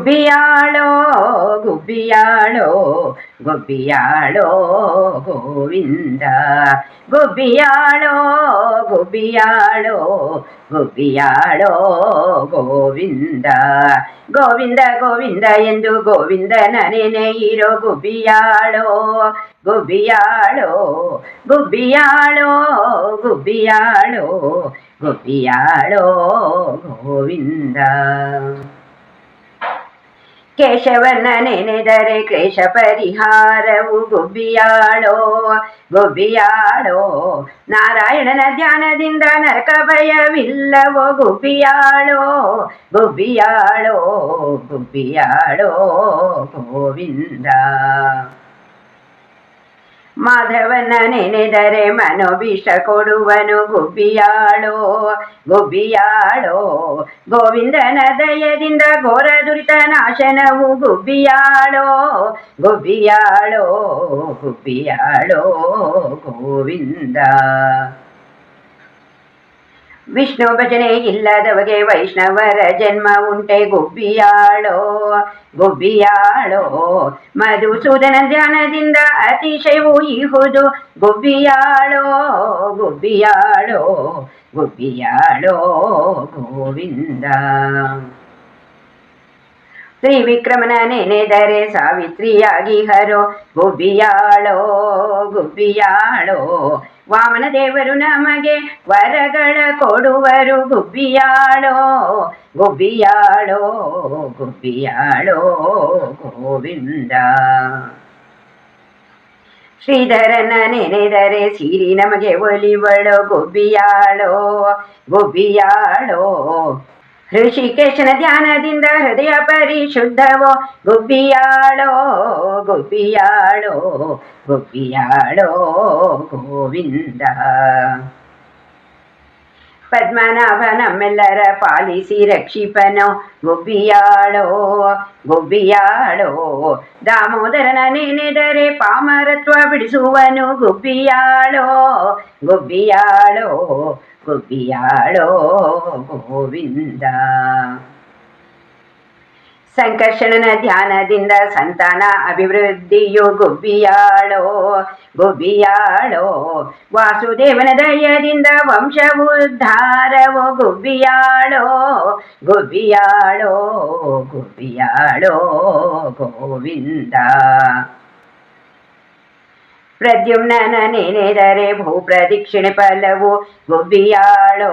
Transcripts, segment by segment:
ഗുബിയാളോ ഗുബിയാളോ ഗുബിയാളോ ഗോവിന്ദ. ഗുബിയാളോ ഗുബിയാളോ ഗുബിയാളോ ഗോവിന്ദ. ഗോവിന്ദ ഗോവിന്ദ എന്തു ഗോവിന്ദനനെനയിരോ ഗുബിയാളോ ഗുബിയാളോ ഗുബിയാളോ ഗുബിയാളോ ഗുബിയാളോ ഗോവിന്ദ. ಕೇಶವನ ನೆನೆದರೆ ಕ್ಲೇಶ ಪರಿಹಾರವು ಗುಬ್ಬಿಯಾಳೋ ಗುಬ್ಬಿಯಾಳೋ. ನಾರಾಯಣನ ಧ್ಯಾನದಿಂದ ನರಕ ಭಯವಿಲ್ಲವೋ ಗುಬ್ಬಿಯಾಳೋ ಗುಬ್ಬಿಯಾಳೋ ಗುಬ್ಬಿಯಾಳೋ ಗೋವಿಂದ. ಮಾಧವನ ನೆನೆದರೆ ಮನೋಭೀಷ್ಟ ಕೊಡುವನು ಗುಬ್ಬಿಯಾಳೋ ಗುಬ್ಬಿಯಾಳೋ ಗೋವಿಂದನ ದಯದಿಂದ ಘೋರ ದುರಿತ ನಾಶನವು ಗುಬ್ಬಿಯಾಳೋ ಗುಬ್ಬಿಯಾಳೋ ಗುಬ್ಬಿಯಾಳೋ ಗೋವಿಂದ ವಿಷ್ಣು ಭಜನೆ ಇಲ್ಲದವಗೆ ವೈಷ್ಣವರ ಜನ್ಮ ಉಂಟೆ, ಗುಬ್ಬಿಯಾಳೋ ಗುಬ್ಬಿಯಾಳೋ. ಮಧುಸೂದನ ಧ್ಯಾನದಿಂದ ಅತಿಶಯವು ಇಹುದು ಗುಬ್ಬಿಯಾಳೋ ಗುಬ್ಬಿಯಾಳೋ ಗುಬ್ಬಿಯಾಳೋ, ಗೋವಿಂದ. ತ್ರಿವಿಕ್ರಮನ ನೆನೆದರೆ ಸಾವಿತ್ರಿಯಾಗಿ ಹರೋ, ಗುಬ್ಬಿಯಾಳೋ ಗುಬ್ಬಿಯಾಳೋ. ವಾಮನ ದೇವರು ನಮಗೆ ವರಗಳ ಕೊಡುವರು, ಗುಬ್ಬಿಯಾಳೋ ಗುಬ್ಬಿಯಾಳೋ ಗುಬ್ಬಿಯಾಳೋ, ಗೋವಿಂದ. ಶ್ರೀಧರನ ನೆನೆದರೆ ಸಿರಿ ನಮಗೆ ಒಲಿವಳೋ, ಗುಬ್ಬಿಯಾಳೋ ಗುಬ್ಬಿಯಾಳೋ. ಋಷಿಕೇಶನ ಧ್ಯಾನದಿಂದ ಹೃದಯ ಪರಿಶುದ್ಧವೋ ಗುಬ್ಬಿಯಾಳೋ ಗುಬ್ಬಿಯಾಳೋ ಗುಬ್ಬಿಯಾಳೋ ಗೋವಿಂದ ಪದ್ಮನಾಭ ನಮ್ಮೆಲ್ಲರ ಪಾಲಿಸಿ ರಕ್ಷಿಪನೋ ಗುಬ್ಬಿಯಾಳೋ ಗುಬ್ಬಿಯಾಳೋ ದಾಮೋದರನ ನೆನೆದರೆ ಪಾಮರತ್ವ ಬಿಡಿಸುವನು ಗುಬ್ಬಿಯಾಳೋ ಗುಬ್ಬಿಯಾಳೋ ಗುಬ್ಬಿಯಾಳೋ ಗೋವಿಂದ ಸಂಕರ್ಷಣನ ಧ್ಯಾನದಿಂದ ಸಂತಾನ ಅಭಿವೃದ್ಧಿಯು ಗುಬ್ಬಿಯಾಳೋ ಗುಬ್ಬಿಯಾಳೋ ವಾಸುದೇವನ ದಯದಿಂದ ವಂಶ ಉದ್ಧಾರವೋ ಗುಬ್ಬಿಯಾಳೋ ಗುಬ್ಬಿಯಾಳೋ ಗುಬ್ಬಿಯಾಳೋ ಗೋವಿಂದ ಪ್ರದ್ಯುಮ್ನನ ನೆನೆದರೆ ಭೂ ಪ್ರದಕ್ಷಿಣೆ ಫಲವು ಗುಬ್ಬಿಯಾಳೋ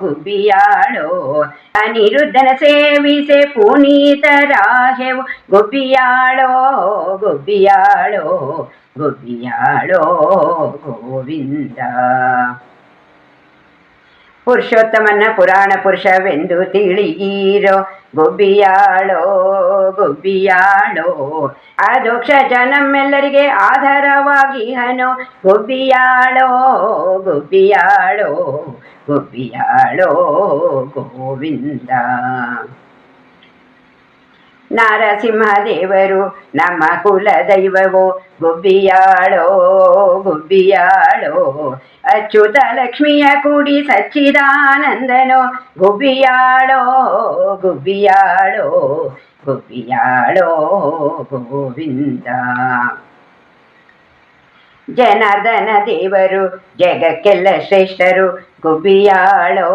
ಗುಬ್ಬಿಯಾಳೋ. ಅನಿರುದ್ಧನ ಸೇವಿಸೆ ಪುನೀತರಾಹೆವು ಗುಬ್ಬಿಯಾಳೋ ಗುಬ್ಬಿಯಾಳೋ ಗುಬ್ಬಿಯಾಳೋ, ಗೋವಿಂದ. ಪುರುಷೋತ್ತಮನ ಪುರಾಣ ಪುರುಷವೆಂದು ತಿಳಿಯಿರೋ, ಗುಬ್ಬಿಯಾಳೋ ಗುಬ್ಬಿಯಾಳೋ ಅಧೋಕ್ಷ ಜನಮ್ಮೆಲ್ಲರಿಗೆ ಆಧಾರವಾಗಿ ಹನೋ. ಗುಬ್ಬಿಯಾಳೋ ಗುಬ್ಬಿಯಾಳೋ ಗುಬ್ಬಿಯಾಳೋ ಗೋವಿಂದ. ನಾರಸಿಂಹದೇವರು, ನಮ್ಮ ಕುಲ ದೈವವೋ ಗುಬ್ಬಿಯಾಳೋ ಗುಬ್ಬಿಯಾಳೋ ಅಚ್ಯುತ ಲಕ್ಷ್ಮಿಯ ಕೂಡಿ ಸಚ್ಚಿದಾನಂದನೋ. ಗುಬ್ಬಿಯಾಳೋ ಗುಬ್ಬಿಯಾಳೋ ಗುಬ್ಬಿಯಾಳೋ ಗೋವಿಂದ ಜನಾರ್ದನ ದೇವರು ಜಗಕ್ಕೆಲ್ಲ ಶ್ರೇಷ್ಠರು ಗುಬ್ಬಿಯಾಳೋ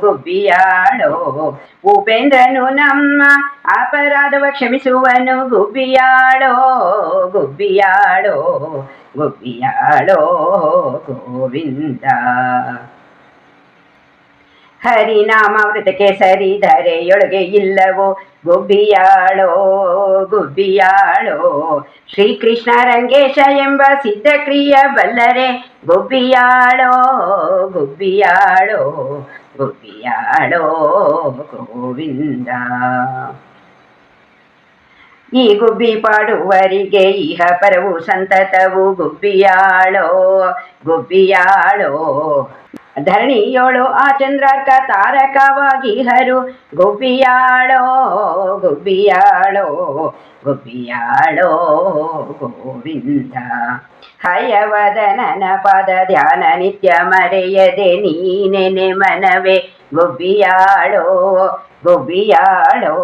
ಗುಬ್ಬಿಯಾಳೋ ಉಪೇಂದ್ರನು ನಮ್ಮ ಅಪರಾಧವ ಕ್ಷಮಿಸುವನು ಗುಬ್ಬಿಯಾಳೋ ಗುಬ್ಬಿಯಾಳೋ ಗುಬ್ಬಿಯಾಳೋ ಗೋವಿಂದ ಹರಿನಾಮಾಮೃತಕ್ಕೆ ಸರಿಧರೆಯೊಳಗೆ ಇಲ್ಲವೋ? ಗುಬ್ಬಿಯಾಳೋ ಗುಬ್ಬಿಯಾಳೋ ಶ್ರೀಕೃಷ್ಣ ರಂಗೇಶ ಎಂಬ ಸಿದ್ಧಕ್ರಿಯ ಬಲ್ಲರೆ. ಗುಬ್ಬಿಯಾಳೋ ಗುಬ್ಬಿಯಾಳೋ ಗುಬ್ಬಿಯಾಳೋ, ಗೋವಿಂದ. ಈ ಗುಬ್ಬಿ ಪಾಡುವರಿಗೆ ಇಹ ಪರವು ಸಂತತವು. ಗುಬ್ಬಿಯಾಳೋ ಗುಬ್ಬಿಯಾಳೋ ಧರಣಿಯೋಳು ಆ ಚಂದ್ರಾರ್ಕ ತಾರಕವಾಗಿ ಹರು. ಗುಬ್ಬಿಯಾಳೋ ಗುಬ್ಬಿಯಾಳೋ ಗುಬ್ಬಿಯಾಳೋ, ಗೋವಿಂದ. ಹಯವದನನ ಪದ ಧ್ಯಾನ ನಿತ್ಯ ಮರೆಯದೆ ನೀನೆನೆ ಮನವೇ. ಗುಬ್ಬಿಯಾಳೋ ಗುಬ್ಬಿಯಾಳೋ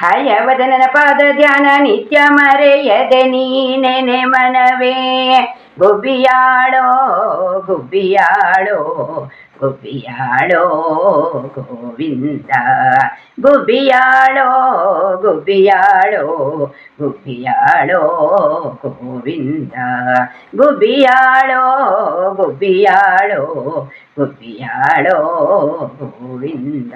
ಹಯವದನನ ಪಾದ ಧ್ಯಾನ ನಿತ್ಯ ಮರೆಯದೆ ನೀನೆನೆ ಮನವೇ ಗುಬ್ಬಿಯಾಳೋ ಗುಬ್ಬಿಯಾಳೋ ಗುಬ್ಬಿಯಾಳೋ ಗೋವಿಂದ ಗುಬ್ಬಿಯಾಳೋ ಗುಬ್ಬಿಯಾಳೋ ಗುಬ್ಬಿಯಾಳೋ ಗೋವಿಂದ ಗುಬ್ಬಿಯಾಳೋ ಗುಬ್ಬಿಯಾಳೋ ಗುಬ್ಬಿಯಾಳೋ ಗೋವಿಂದ